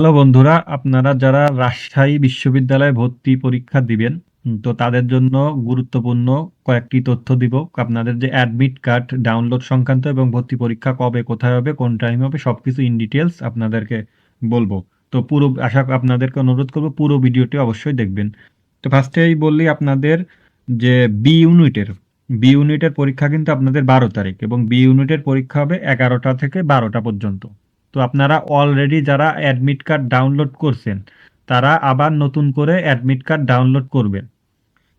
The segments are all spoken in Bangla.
হ্যালো বন্ধুরা, আপনারা যারা রাজশাহী বিশ্ববিদ্যালয়ে ভর্তি পরীক্ষা দিবেন, তো তাদের জন্য গুরুত্বপূর্ণ কয়েকটি তথ্য দিব। আপনাদের যে অ্যাডমিট কার্ড ডাউনলোড সংক্রান্ত এবং ভর্তি পরীক্ষা কবে, কোথায় হবে, কোন টাইমে হবে সবকিছু ইন ডিটেইলস আপনাদেরকে বলব তো পুরো আশা আপনাদেরকে অনুরোধ করব পুরো ভিডিওটি অবশ্যই দেখবেন। তো ফার্স্টেই বললি আপনাদের যে বি ইউনিটের, বি ইউনিটের পরীক্ষা কিন্তু আপনাদের ১২ তারিখ এবং বি ইউনিটের পরীক্ষা হবে ১১টা থেকে ১২টা পর্যন্ত। তো আপনারা অলরেডি যারা অ্যাডমিট কার্ড ডাউনলোড করছেন, তারা আবার নতুন করে অ্যাডমিট কার্ড ডাউনলোড করবেন।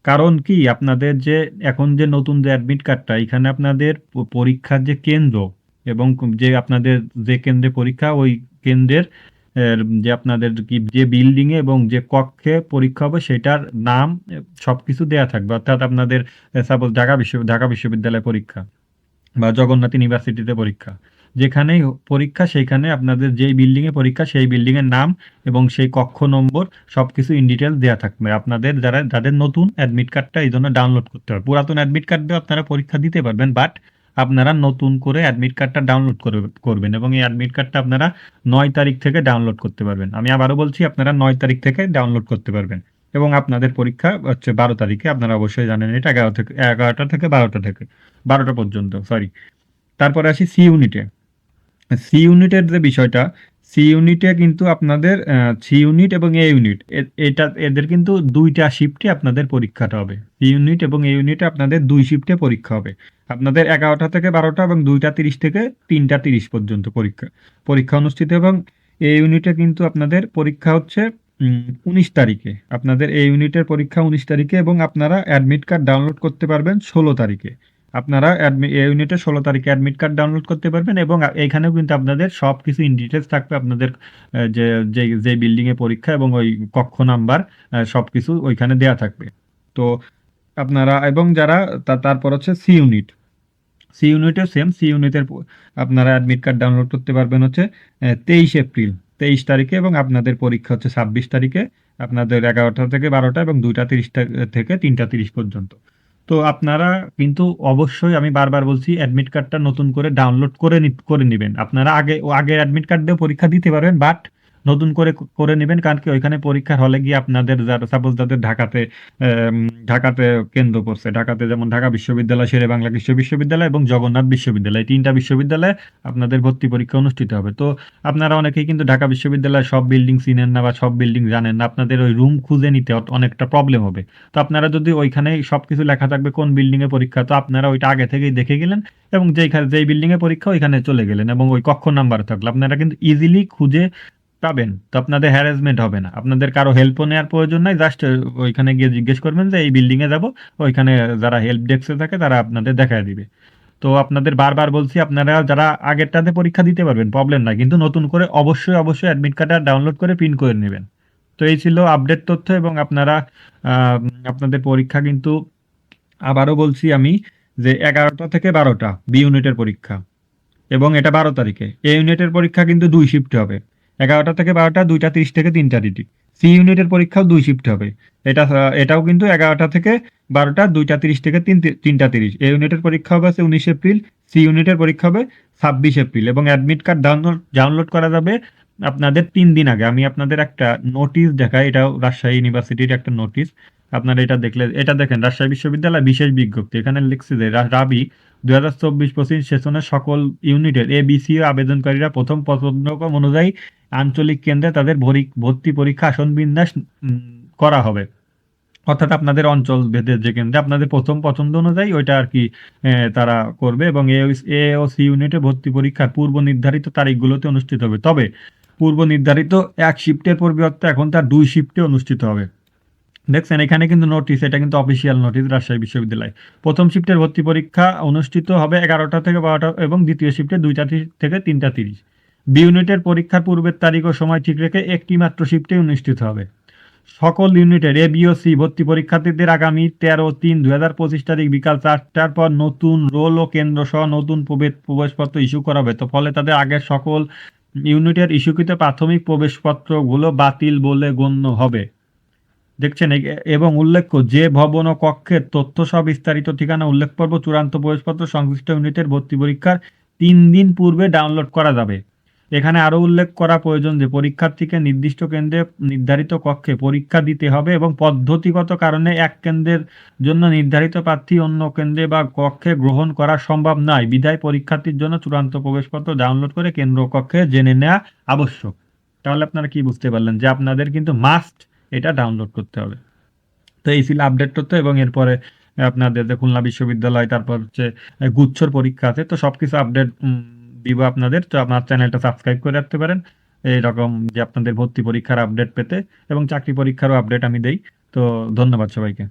কারণ কি আপনাদের যে এখন যে নতুন যে অ্যাডমিট কার্ডটা এখানে আপনাদের পরীক্ষার যে কেন্দ্র এবং যে আপনাদের যে কেন্দ্রে পরীক্ষা ওই কেন্দ্রের যে আপনাদের কি যে বিল্ডিংয়ে এবং যে কক্ষে পরীক্ষা হবে সেটার নাম এ সবকিছু দেওয়া থাকবে। অর্থাৎ আপনাদের সাপোজ ঢাকা বিশ্ব ঢাকা বিশ্ববিদ্যালয়ে পরীক্ষা বা জগন্নাথ ইউনিভার্সিটিতে পরীক্ষা। যেখানেই পরীক্ষা, সেইখানে আপনাদের যেই বিল্ডিংয়ে পরীক্ষা, সেই বিল্ডিংয়ের নাম এবং সেই কক্ষ নম্বর সবকিছু ইন ডিটেইলস দেয়া থাকবে। আপনাদের যারা, যাদের নতুন অ্যাডমিট কার্ডটা এই জন্য ডাউনলোড করতে হবে। পুরাতন অ্যাডমিট কার্ড দিয়েও আপনারা পরীক্ষা দিতে পারবেন। বাট আপনারা নতুন করে অ্যাডমিট কার্ডটা ডাউনলোড করে, করবেন এবং এই অ্যাডমিট কার্ডটা আপনারা নয় তারিখ থেকে ডাউনলোড করতে পারবেন। আমি আবারও বলছি, আপনারা নয় তারিখ থেকে ডাউনলোড করতে পারবেন এবং আপনাদের পরীক্ষা হচ্ছে ১২ তারিখে। আপনারা অবশ্যই জানেন এটা ১১ থেকে ১১টা থেকে ১২টা থেকে ১২টা পর্যন্ত সরি। তারপরে আসি সি ইউনিটে। সি ইউনিটের যে বিষয়টা, সি ইউনিটে কিন্তু আপনাদের সি ইউনিট এবং এ ইউনিট এটা এদের কিন্তু ২ টা শিফটে আপনাদের পরীক্ষাটা হবে। সি ইউনিট এবং এ ইউনিটে আপনাদের দুই শিফটে পরীক্ষা হবে। আপনাদের ১১টা থেকে ১২টা এবং ২টা ৩০ থেকে ৩টা ৩০ পর্যন্ত পরীক্ষা। পরীক্ষা অনুষ্ঠিত এবং এ ইউনিটে কিন্তু আপনাদের পরীক্ষা হচ্ছে উনিশ তারিখে। আপনাদের এ ইউনিটের পরীক্ষা ১৯ তারিখে এবং আপনারা অ্যাডমিট কার্ড ডাউনলোড করতে পারবেন ১৬ তারিখে। আপনারা অ্যাডমি এ ইউনিটে ১৬ তারিখে অ্যাডমিট কার্ড ডাউনলোড করতে পারবেন এবং এখানেও কিন্তু আপনাদের সবকিছু ইন ডিটেইলস থাকবে আপনাদের যে যে যে বিল্ডিং এ পরীক্ষা এবং ওই কক্ষ নাম্বার সব কিছু ওইখানে দেয়া থাকবে। তো আপনারা এবং যারা তারপর হচ্ছে সি ইউনিট। সি ইউনিটেও সেম সি ইউনিটের আপনারা অ্যাডমিট কার্ড ডাউনলোড করতে পারবেন হচ্ছে ২৩ এপ্রিল ২৩ তারিখে এবং আপনাদের পরীক্ষা হচ্ছে ২৬ তারিখে। আপনাদের ১১টা থেকে ১২টা এবং ২টা ৩০ টা থেকে ৩টা ৩০ পর্যন্ত। তো আপনারা কিন্তু অবশ্যই আমি বারবার বলছি অ্যাডমিট কার্ডটা নতুন করে ডাউনলোড করে করে নেবেন। আপনারা আগে আগে অ্যাডমিট কার্ড দিয়ে পরীক্ষা দিতে পারবেন বাট নতুন করে করে নেবেন কারণ কি ওইখানে পরীক্ষার হলে গিয়ে আপনাদের যারা সাপোজ যাদের ঢাকাতে ঢাকাতে কেন্দ্র করছে ঢাকাতে যেমন ঢাকা বিশ্ববিদ্যালয়, শেরে বাংলা কৃষি বিশ্ববিদ্যালয় এবং জগন্নাথ বিশ্ববিদ্যালয়। তিনটা বিশ্ববিদ্যালয়ে আপনাদের ভর্তি পরীক্ষা অনুষ্ঠিত হবে। তো আপনারা অনেকেই কিন্তু ঢাকা বিশ্ববিদ্যালয়ের সব বিল্ডিং চিনেন না বা সব বিল্ডিং জানেন না। আপনাদের ওই রুম খুঁজে নিতে অনেকটা প্রবলেম হবে। তো আপনারা যদি ওইখানেই সবকিছু লেখা থাকবে কোন বিল্ডিং এ পরীক্ষা তো আপনারা ওইটা আগে থেকেই দেখে গেলেন এবং যেইখানে যেই বিল্ডিং এ পরীক্ষা ওইখানে চলে গেলেন এবং ওই কক্ষ নাম্বার থাকল। আপনারা কিন্তু ইজিলি খুঁজে পাবেন। তো আপনাদের হ্যারাসমেন্ট হবে না। আপনাদের কারও হেল্পও নেওয়ার প্রয়োজন নাই। জাস্ট ওইখানে গিয়ে জিজ্ঞেস করবেন যে এই বিল্ডিংয়ে যাব। ওইখানে যারা হেল্প ডেস্ক থাকে তারা আপনাদের দেখায় দিবে। তো আপনাদের বারবার বলছি আপনারা যারা আগেরটাতে পরীক্ষা দিতে পারবেন প্রবলেম নাই। কিন্তু নতুন করে অবশ্যই, অবশ্যই অ্যাডমিট কার্ডটা ডাউনলোড করে প্রিন্ট করে নেবেন তো এই ছিল আপডেট তথ্য এবং আপনারা আপনাদের পরীক্ষা কিন্তু আবারও বলছি আমি যে ১১টা থেকে ১২টা বি ইউনিটের পরীক্ষা এবং এটা ১২ তারিখে। এ ইউনিটের পরীক্ষা কিন্তু দুই শিফটে হবে। ১১টা থেকে ১২টা ২টা ৩০ থেকে তিনটা ডিটি সি ইউনিটের পরীক্ষাও দুই শিফট হবে। এটা এটাও কিন্তু ১১টা থেকে ১২টা ২টা ৩০ থেকে ৩ ৩টা ৩০। এ ইউনিটের পরীক্ষা হবে আছে উনিশ এপ্রিল, সি ইউনিটের পরীক্ষা হবে ২৬ এপ্রিল এবং অ্যাডমিট কার্ড ডাউনলোড ডাউনলোড করা যাবে আপনাদের তিন দিন আগে। আমি আপনাদের একটা নোটিশ দেখাই। এটাও রাজশাহী ইউনিভার্সিটির একটা নোটিশ। আপনারা এটা দেখলে এটা দেখেন রাজশাহী বিশ্ববিদ্যালয় বিশেষ বিজ্ঞপ্তি। এখানে লিখছে যে রাবি রা রাবি ২০২৪-২৫ সেশনের সকল ইউনিটের এ, বি, সি আবেদনকারীরা প্রথম পত্রক্রম অনুযায়ী আঞ্চলিক কেন্দ্রে তাদের ভরি ভর্তি পরীক্ষা আসন বিন্যাস করা হবে। অর্থাৎ আপনাদের অঞ্চল ভেদে যে কেন্দ্রে আপনাদের প্রথম পছন্দ অনুযায়ী ওইটা আর কি তারা করবে এবং এ ও সি ইউনিটে ভর্তি পরীক্ষার পূর্ব নির্ধারিত তারিখগুলোতে অনুষ্ঠিত হবে। তবে পূর্ব নির্ধারিত এক শিফটের পরিবর্তে এখন তার দুই শিফটে অনুষ্ঠিত হবে। দেখছেন এখানে কিন্তু নোটিশ এটা কিন্তু অফিসিয়াল নোটিশ রাজশাহী বিশ্ববিদ্যালয়। প্রথম শিফটের ভর্তি পরীক্ষা অনুষ্ঠিত হবে ১১টা থেকে ১২টা এবং দ্বিতীয় শিফটে দুইটা থেকে ৩টা ৩০। বি ইউনিটের পরীক্ষার পূর্বের তারিখ ও সময় ঠিক রেখে একটি মাত্র শিফটে অনুষ্ঠিত হবে। সকল ইউনিটের এ, বি ও সি ভর্তি পরীক্ষার্থীদের আগামী ১৩-৩-২০২৫ তারিখ বিকাল চারটার পর নতুন রোল ও কেন্দ্র সহ নতুন প্রবেশ প্রবেশপত্র ইস্যু করা হবে। তো ফলে তাদের আগের সকল ইউনিটের ইস্যুকৃত প্রাথমিক প্রবেশপত্রগুলো বাতিল বলে গণ্য হবে। দেখছেন এবং উল্লেখ্য, যে ভবন ও কক্ষের তথ্যসহ বিস্তারিত ঠিকানা উল্লেখপর্ব, চূড়ান্ত প্রবেশপত্র, সংশ্লিষ্ট ইউনিটের ভর্তি পরীক্ষার তিন দিন পূর্বে ডাউনলোড করা যাবে। এখানে আরও উল্লেখ করা প্রয়োজন যে, পরীক্ষার্থীকে নির্দিষ্ট কেন্দ্রে নির্ধারিত কক্ষে পরীক্ষা দিতে হবে এবং পদ্ধতিগত কারণে এক কেন্দ্রের জন্য নির্ধারিত প্রার্থী অন্য কেন্দ্রে বা কক্ষে গ্রহণ করা সম্ভব নয়। বিধায় পরীক্ষার্থীর জন্য চূড়ান্ত প্রবেশপত্র ডাউনলোড করে কেন্দ্র কক্ষে জেনে নেওয়া আবশ্যক। তাহলে আপনারা কি বুঝতে পারলেন? যে আপনাদের কিন্তু মাস্ট এটা ডাউনলোড করতে হবে। তো এই ছিল আপডেট তথ্য এবং এরপরে আপনাদের যে খুলনা বিশ্ববিদ্যালয়, তারপর হচ্ছে গুচ্ছর পরীক্ষা আছে। তো সব কিছু আপডেট দিব আপনাদের। তো আপনার চ্যানেলটা সাবস্ক্রাইব করে রাখতে পারেন। এইরকম যে আপনাদের ভর্তি পরীক্ষার আপডেট পেতে এবং চাকরি পরীক্ষারও আপডেট আমি দেই। তো ধন্যবাদ সবাইকে।